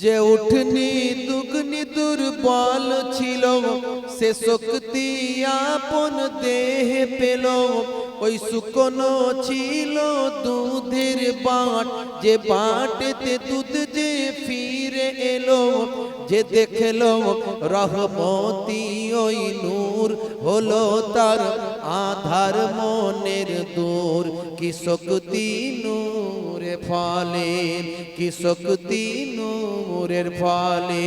যে উঠনি দুগ্নি দুর্বল ছিল সে শক্তি আপন দেহে পেল ওই শুকনো ছিল দুধের বাট, যে বাটেতে দুধ যে ফিরে এলো যে দেখল রহমতি ওই নূর, হলো তার আধার মনের দূর। কি শক্তি নূরে ফলে, কি শক্তি নূরের ফলে,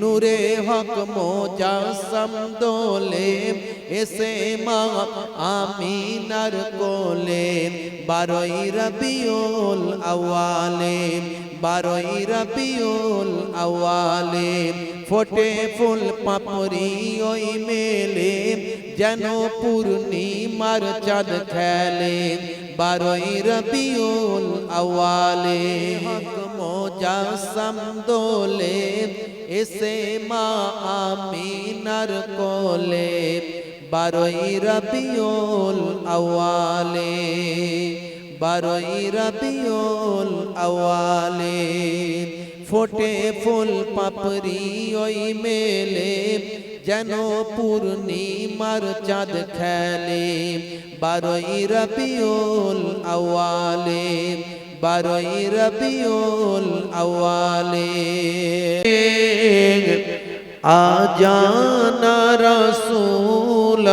নূরে হক মোজাসম দোলে, এসে মা আমিনার কোলে। বারোই রবিউল আওয়ালে বারোই রবিউল আওয়ালে, ফোটে ফুল পাপড়ি ওই মেলে, যেন পূর্ণিমার চাঁদ খেলে বারোই রবিউল আওয়ালে। হক মোজাসম দোলে এসে মা আমিনার কোলে, বারোই রবিউল আওয়ালে, বারোই রবিউল আওয়ালে। ফোটে ফুল পাপড়ি ওই মেলে, যেন পূর্ণিমার চাঁদ খেলে। বারোই রবিউল আওয়ালে বারোই রবিউল আওয়ালে আজানা রসুল্লাহ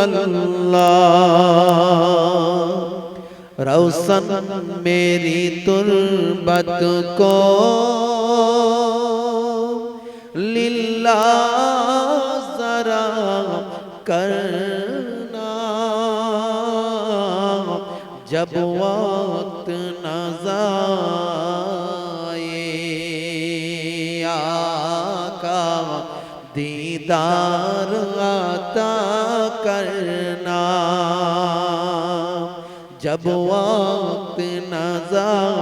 روسن میری تربت کو लिल्ला जरा करना। जब वक्त न जाए, आका दीदार आता करना। जब वक्त नज़र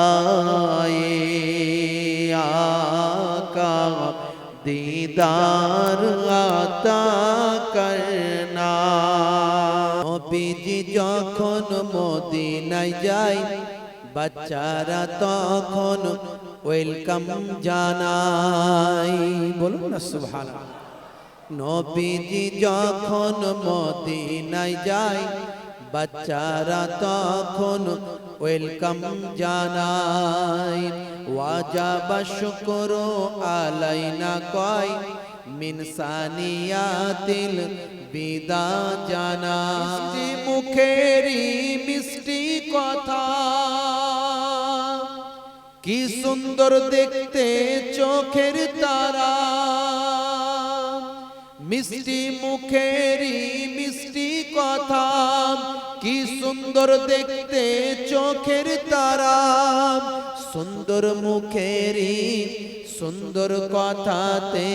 आए, आका دیدار عطا کرنا নবীজি যখন মদিনায় যাই বাচ্চারা তখন ওয়েলকাম জানাই বলুন না সুভান নবীজি যখন মদিনায় যায় বাচ্চারা তখন ওয়েলকাম জানাই ওয়াজাবা শুকর আলাইনা কয়। মিন সানিয়াতিল বিদা জানা মুখেরি মিষ্টি কথা। কি সুন্দর দেখতে চোখের তারা। মিষ্টি মুখেরি মিষ্টি কথা, কি সুন্দর দেখতে চোখের তারা। সুন্দর মুখেরি সুন্দর কথাতে,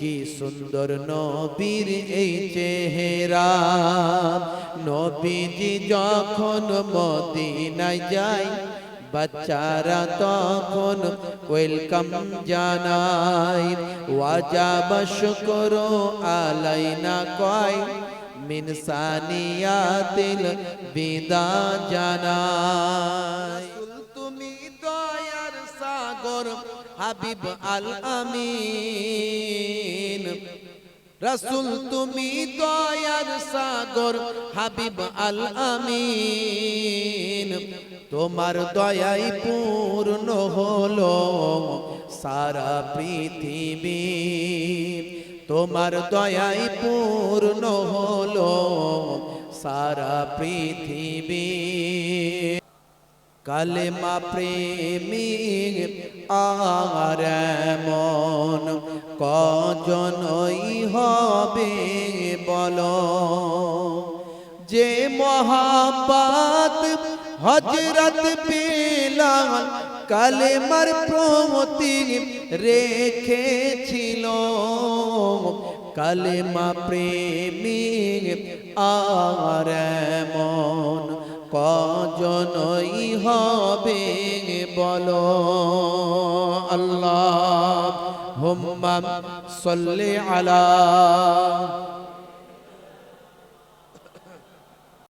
কি সুন্দর নবীর এই চেহারা। নবীজি যখন মদিনায় যায় বাচ্চারা তখন ওয়েলকাম জানাই ওয়াজাব শুকর আলাইনা কয়। মিন সানিয়াতিল বিদা জানাই তুমি দয়ার সাগর, হাবিব আল আমিন রসুল তুমি দয়ার সাগর, হাবিব আল আমিন তোমার দয়াই পূর্ণ হলো সারা পৃথিবী। তোমার দয়াই পূর্ণ হলো সারা পৃথিবী। কালেমা প্রেমিক আর মন কজনই হবে বল? যে মহাপাত হজরত বেলাল কালেমার প্রমতি রেখেছিল। কালেমা প্রেমিক আর মন কজনই হবে বলো। আল্লাহ হুম্মা সল্লি আলা